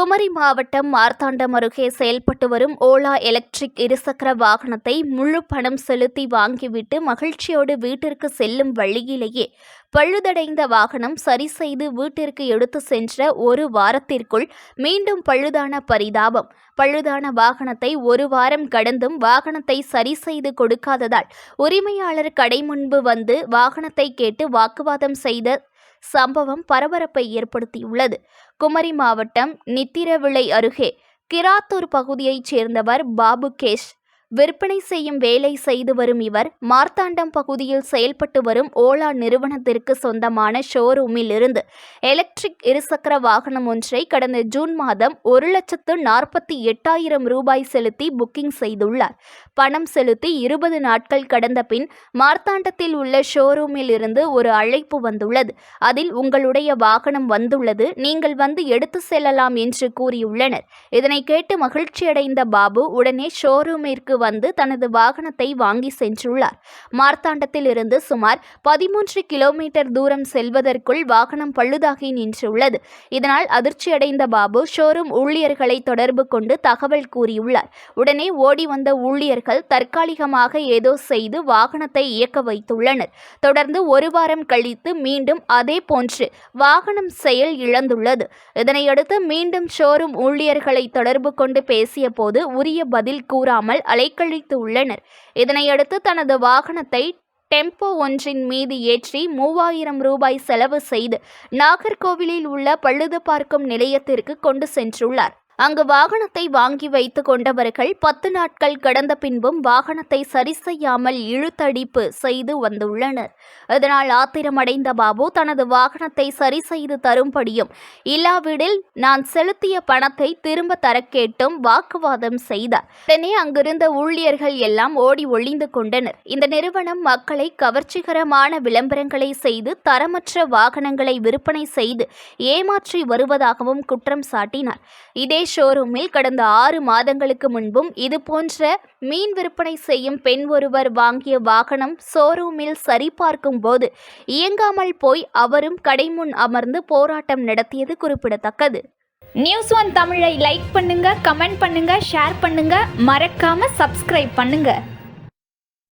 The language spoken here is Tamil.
குமரி மாவட்டம் மார்த்தாண்டம் அருகே செயல்பட்டு வரும் ஓலா எலக்ட்ரிக் இருசக்கர வாகனத்தை முழு பணம் செலுத்தி வாங்கிவிட்டு மகிழ்ச்சியோடு வீட்டிற்கு செல்லும் வழியிலேயே பழுதடைந்த வாகனம் சரி செய்து வீட்டிற்கு எடுத்து சென்ற ஒரு வாரத்திற்குள் மீண்டும் பழுதான பரிதாபம். பழுதான வாகனத்தை ஒரு வாரம் கடந்தும் வாகனத்தை சரி செய்து கொடுக்காததால் உரிமையாளர் கடை முன்பு வந்து வாகனத்தை கேட்டு வாக்குவாதம் செய்த சம்பவம் பரபரப்பை ஏற்படுத்தியுள்ளது. குமரி மாவட்டம் நித்திரவிளை அருகே கிராத்தூர் பகுதியைச் சேர்ந்தவர் பாபு கேஷ். விற்பனை செய்யும் வேலை செய்து வரும் இவர் மார்த்தாண்டம் பகுதியில் செயல்பட்டு வரும் ஓலா நிறுவனத்திற்கு சொந்தமான ஷோரூமில் இருந்து எலக்ட்ரிக் இருசக்கர வாகனம் ஒன்றை கடந்த ஜூன் மாதம் ஒரு லட்சத்து நாற்பத்தி எட்டாயிரம் ரூபாய் செலுத்தி புக்கிங் செய்துள்ளார். பணம் செலுத்தி இருபது நாட்கள் கடந்த பின் மார்த்தாண்டத்தில் உள்ள ஷோரூமில் இருந்து ஒரு அழைப்பு வந்துள்ளது. அதில் உங்களுடைய வாகனம் வந்துள்ளது நீங்கள் வந்து எடுத்து செல்லலாம் என்று கூறியுள்ளனர். இதனை கேட்டு மகிழ்ச்சியடைந்த பாபு உடனே ஷோரூமிற்கு வந்து தனது வாகனத்தை வாங்கி சென்றுள்ளார். மார்த்தாண்டத்தில் இருந்து சுமார் பதிமூன்று கிலோமீட்டர் தூரம் செல்வதற்குள் வாகனம் பழுதாகி நின்றுள்ளது. இதனால் அதிர்ச்சியடைந்த பாபு ஷோரூம் ஊழியர்களை தொடர்பு கொண்டு தகவல் கூறியுள்ளார். உடனே ஓடி வந்த ஊழியர்கள் தற்காலிகமாக ஏதோ செய்து வாகனத்தை இயக்க வைத்துள்ளனர். தொடர்ந்து ஒரு வாரம் கழித்து மீண்டும் அதே போன்று வாகனம் செயல் இழந்துள்ளது. இதனையடுத்து மீண்டும் ஷோரூம் ஊழியர்களை தொடர்பு கொண்டு பேசிய போது உரிய பதில் கூறாமல் அலைக்கழித்து உள்ளனர். இதனையடுத்து தனது வாகனத்தை டெம்போ ஒன்றின் மீது ஏற்றி மூவாயிரம் ரூபாய் செலவு செய்து நாகர்கோவிலில் உள்ள பழுது பார்க்கும் நிலையத்திற்கு கொண்டு சென்றுள்ளார். அங்கு வாகனத்தை வாங்கி வைத்து கொண்டவர்கள் பத்து நாட்கள் கடந்த பின்பும் வாகனத்தை சரி செய்யாமல் இழுத்தடிப்பு செய்து வந்துள்ளனர். இதனால் ஆத்திரமடைந்த பாபு தனது வாகனத்தை சரி செய்து தரும்படியும் இல்லாவிடில் நான் செலுத்திய பணத்தை திரும்ப தர கேட்டும் வாக்குவாதம் செய்தார். உடனே அங்கிருந்த ஊழியர்கள் எல்லாம் ஓடி ஒளிந்து கொண்டனர். இந்த நிறுவனம் மக்களை கவர்ச்சிகரமான விளம்பரங்களை செய்து தரமற்ற வாகனங்களை விற்பனை செய்து ஏமாற்றி வருவதாகவும் குற்றம் சாட்டினார். இதே ஷோரூமில் கடந்த ஆறு மாதங்களுக்கு முன்பும் இதுபோன்ற மீன் விற்பனை செய்யும் பெண் ஒருவர் வாங்கிய வாகனம் ஷோரூமில் சரிபார்க்கும் போது இயங்காமல் போய் அவரும் கடை முன் அமர்ந்து போராட்டம் நடத்தியது குறிப்பிடத்தக்கது. நியூஸ் ஒன் தமிழை லைக் பண்ணுங்க கமெண்ட் பண்ணுங்க ஷேர் பண்ணுங்க. மறக்காம சப்ஸ்கிரைப் பண்ணுங்க.